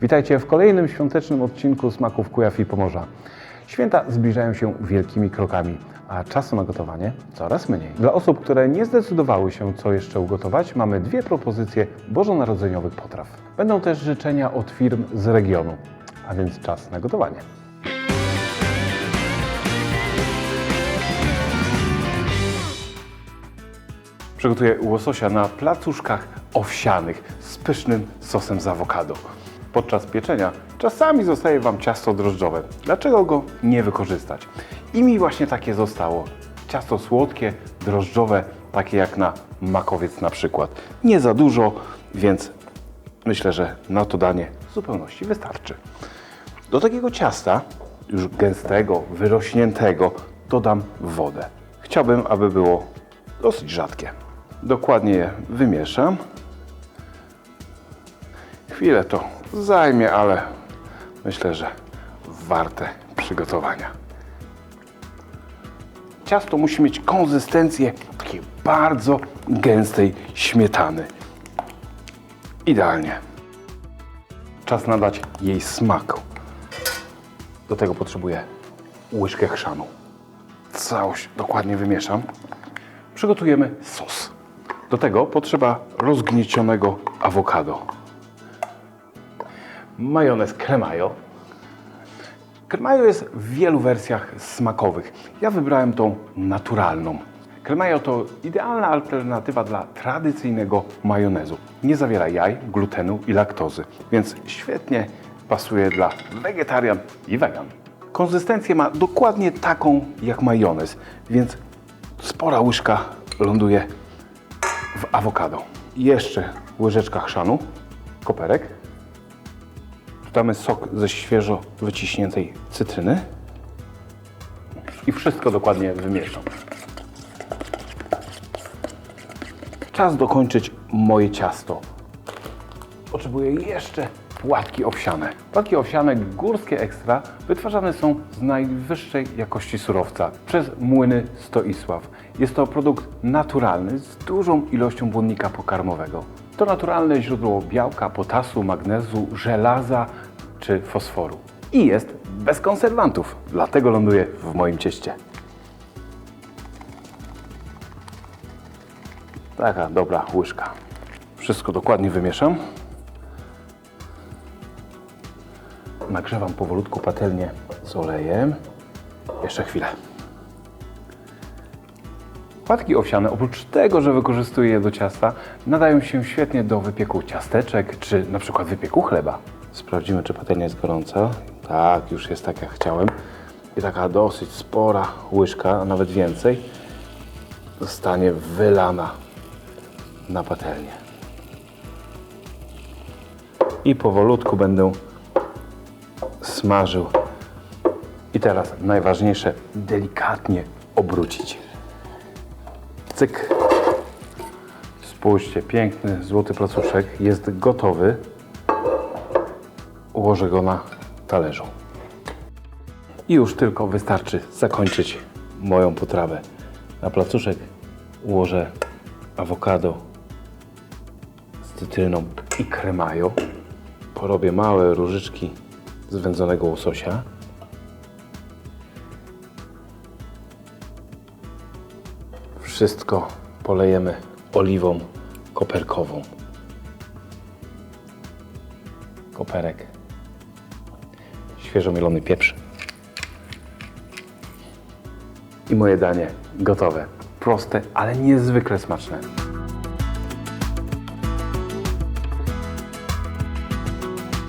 Witajcie w kolejnym świątecznym odcinku Smaków Kujaw i Pomorza. Święta zbliżają się wielkimi krokami, a czasu na gotowanie coraz mniej. Dla osób, które nie zdecydowały się, co jeszcze ugotować, mamy dwie propozycje bożonarodzeniowych potraw. Będą też życzenia od firm z regionu, a więc czas na gotowanie. Przygotuję łososia na placuszkach owsianych z pysznym sosem z awokado. Podczas pieczenia czasami zostaje Wam ciasto drożdżowe. Dlaczego go nie wykorzystać? I mi właśnie takie zostało. Ciasto słodkie, drożdżowe, takie jak na makowiec na przykład. Nie za dużo, więc myślę, że na to danie w zupełności wystarczy. Do takiego ciasta, już gęstego, wyrośniętego, dodam wodę. Chciałbym, aby było dosyć rzadkie. Dokładnie je wymieszam. Chwilę to zajmie, ale myślę, że warte przygotowania. Ciasto musi mieć konsystencję takiej bardzo gęstej śmietany. Idealnie. Czas nadać jej smaku. Do tego potrzebuję łyżkę chrzanu. Całość dokładnie wymieszam. Przygotujemy sos. Do tego potrzeba rozgniecionego awokado. Majonez cremayo. Cremayo jest w wielu wersjach smakowych. Ja wybrałem tą naturalną. Cremayo to idealna alternatywa dla tradycyjnego majonezu. Nie zawiera jaj, glutenu i laktozy, więc świetnie pasuje dla wegetarian i wegan. Konsystencję ma dokładnie taką jak majonez, więc spora łyżka ląduje w awokado. Jeszcze łyżeczka chrzanu, koperek. Dodamy sok ze świeżo wyciśniętej cytryny i wszystko dokładnie wymieszam. Czas dokończyć moje ciasto. Potrzebuję jeszcze płatki owsiane. Płatki owsiane górskie ekstra wytwarzane są z najwyższej jakości surowca przez młyny Stoisław. Jest to produkt naturalny z dużą ilością błonnika pokarmowego. To naturalne źródło białka, potasu, magnezu, żelaza czy fosforu. I jest bez konserwantów, dlatego ląduje w moim cieście. Taka dobra łyżka. Wszystko dokładnie wymieszam. Nagrzewam powolutku patelnię z olejem. Jeszcze chwilę. Płatki owsiane, oprócz tego, że wykorzystuję je do ciasta, nadają się świetnie do wypieku ciasteczek, czy na przykład wypieku chleba. Sprawdzimy, czy patelnia jest gorąca. Tak, już jest tak jak chciałem. I taka dosyć spora łyżka, a nawet więcej, zostanie wylana na patelnię. I powolutku będę smażył. I teraz najważniejsze, delikatnie obrócić. Cyk. Spójrzcie, piękny złoty placuszek jest gotowy. Ułożę go na talerzu. I już tylko wystarczy zakończyć moją potrawę. Na placuszek ułożę awokado z cytryną i kremajo. Porobię małe różyczki z wędzonego łososia. Wszystko polejemy oliwą koperkową. Koperek. Świeżo mielony pieprz. I moje danie gotowe. Proste, ale niezwykle smaczne.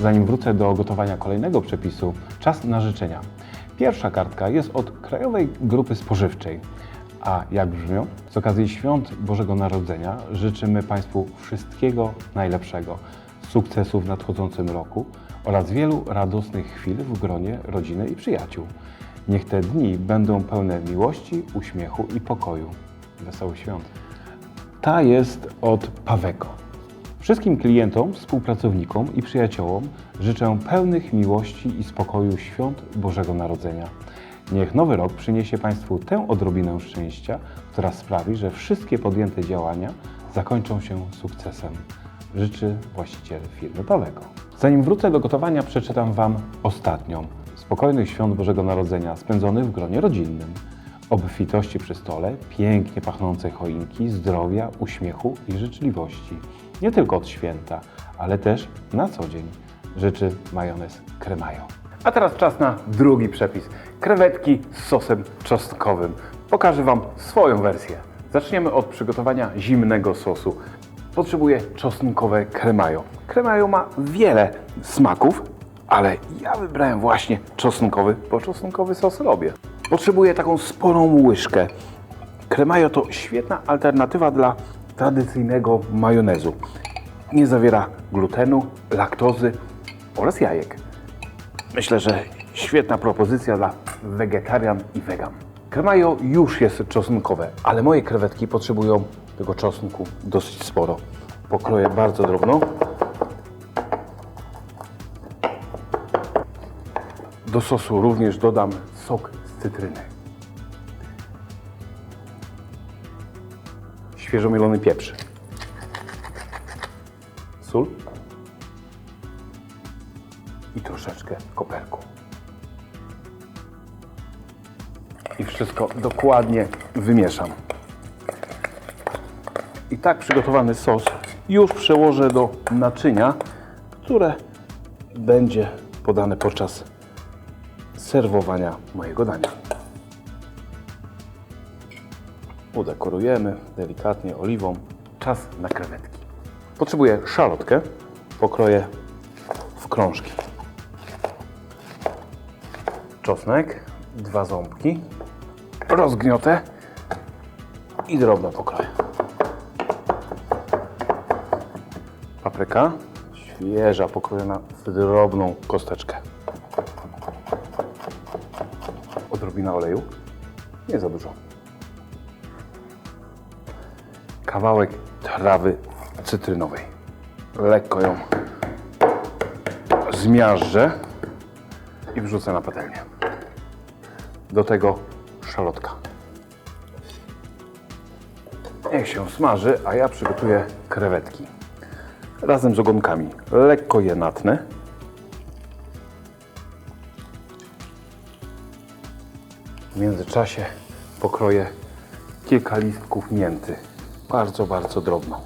Zanim wrócę do gotowania kolejnego przepisu, czas na życzenia. Pierwsza kartka jest od Krajowej Grupy Spożywczej. A jak brzmią? Z okazji świąt Bożego Narodzenia życzymy Państwu wszystkiego najlepszego, sukcesów w nadchodzącym roku oraz wielu radosnych chwil w gronie rodziny i przyjaciół. Niech te dni będą pełne miłości, uśmiechu i pokoju. Wesołych świąt. Ta jest od Paweko. Wszystkim klientom, współpracownikom i przyjaciołom życzę pełnych miłości i spokoju świąt Bożego Narodzenia. Niech nowy rok przyniesie Państwu tę odrobinę szczęścia, która sprawi, że wszystkie podjęte działania zakończą się sukcesem. Życzy właściciel firmy Paweko. Zanim wrócę do gotowania, przeczytam Wam ostatnią. Spokojnych świąt Bożego Narodzenia spędzonych w gronie rodzinnym. Obfitości przy stole, pięknie pachnącej choinki, zdrowia, uśmiechu i życzliwości. Nie tylko od święta, ale też na co dzień. Życzy majonez Kremajo. A teraz czas na drugi przepis. Krewetki z sosem czosnkowym. Pokażę Wam swoją wersję. Zaczniemy od przygotowania zimnego sosu. Potrzebuję czosnkowe kremajo. Kremajo ma wiele smaków, ale ja wybrałem właśnie czosnkowy, bo czosnkowy sos robię. Potrzebuję taką sporą łyżkę. Kremajo to świetna alternatywa dla tradycyjnego majonezu. Nie zawiera glutenu, laktozy oraz jajek. Myślę, że świetna propozycja dla wegetarian i wegan. Kremajo już jest czosnkowe, ale moje krewetki potrzebują tego czosnku dosyć sporo. Pokroję bardzo drobno. Do sosu również dodam sok z cytryny. Świeżo mielony pieprz. Sól troszeczkę koperku. I wszystko dokładnie wymieszam. I tak przygotowany sos już przełożę do naczynia, które będzie podane podczas serwowania mojego dania. Udekorujemy delikatnie oliwą. Czas na krewetki. Potrzebuję szalotkę. Pokroję w krążki. Czosnek, dwa ząbki, rozgniotę i drobno pokroję. Papryka, świeża, pokrojona w drobną kosteczkę. Odrobina oleju, nie za dużo. Kawałek trawy cytrynowej. Lekko ją zmiażdżę i wrzucę na patelnię. Do tego szalotka. Niech się smaży, a ja przygotuję krewetki. Razem z ogonkami. Lekko je natnę. W międzyczasie pokroję kilka listków mięty. Bardzo, bardzo drobno.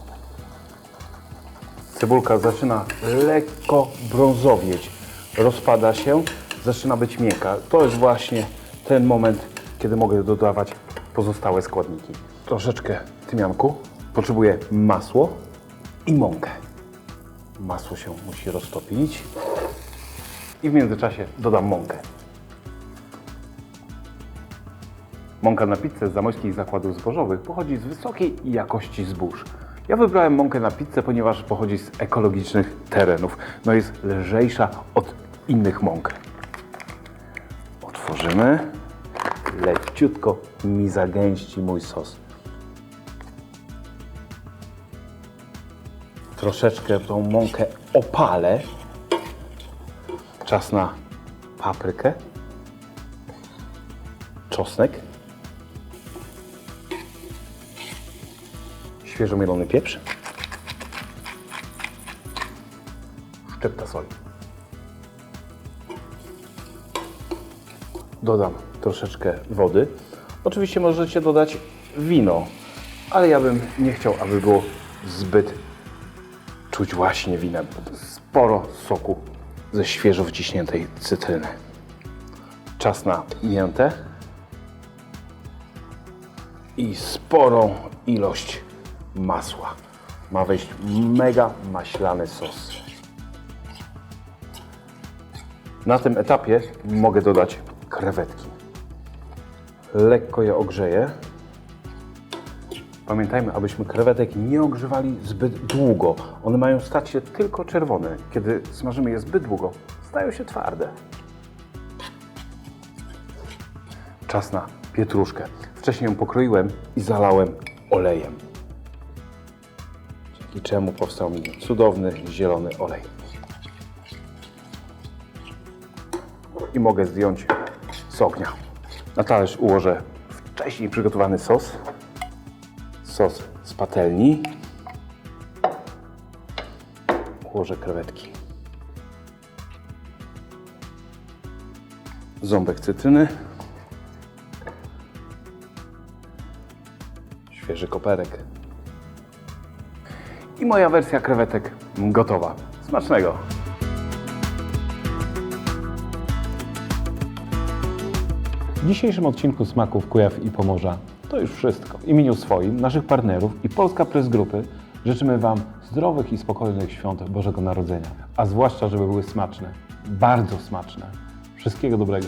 Cebulka zaczyna lekko brązowieć. Rozpada się, zaczyna być miękka. To jest właśnie ten moment, kiedy mogę dodawać pozostałe składniki. Troszeczkę tymianku. Potrzebuję masło i mąkę. Masło się musi roztopić. I w międzyczasie dodam mąkę. Mąka na pizzę z zamojskich zakładów zbożowych pochodzi z wysokiej jakości zbóż. Ja wybrałem mąkę na pizzę, ponieważ pochodzi z ekologicznych terenów. No jest lżejsza od innych mąk. Otworzymy. Leciutko mi zagęści mój sos. Troszeczkę tą mąkę opalę. Czas na paprykę, czosnek, świeżo mielony pieprz, szczypta soli. Dodam troszeczkę wody. Oczywiście możecie dodać wino, ale ja bym nie chciał, aby było zbyt czuć właśnie winem. Sporo soku ze świeżo wciśniętej cytryny. Czas na miętę i sporą ilość masła. Ma wejść mega maślany sos. Na tym etapie mogę dodać krewetki. Lekko je ogrzeję. Pamiętajmy, abyśmy krewetek nie ogrzewali zbyt długo. One mają stać się tylko czerwone. Kiedy smażymy je zbyt długo, stają się twarde. Czas na pietruszkę. Wcześniej ją pokroiłem i zalałem olejem. Dzięki czemu powstał mi cudowny zielony olej. I mogę zdjąć z ognia. Na talerz ułożę wcześniej przygotowany sos. Sos z patelni. włożę krewetki. Ząbek cytryny. Świeży koperek. I moja wersja krewetek gotowa. Smacznego! W dzisiejszym odcinku Smaków Kujaw i Pomorza to już wszystko. W imieniu swoim, naszych partnerów i Polska Press Grupy życzymy Wam zdrowych i spokojnych świąt Bożego Narodzenia. A zwłaszcza, żeby były smaczne. Bardzo smaczne. Wszystkiego dobrego.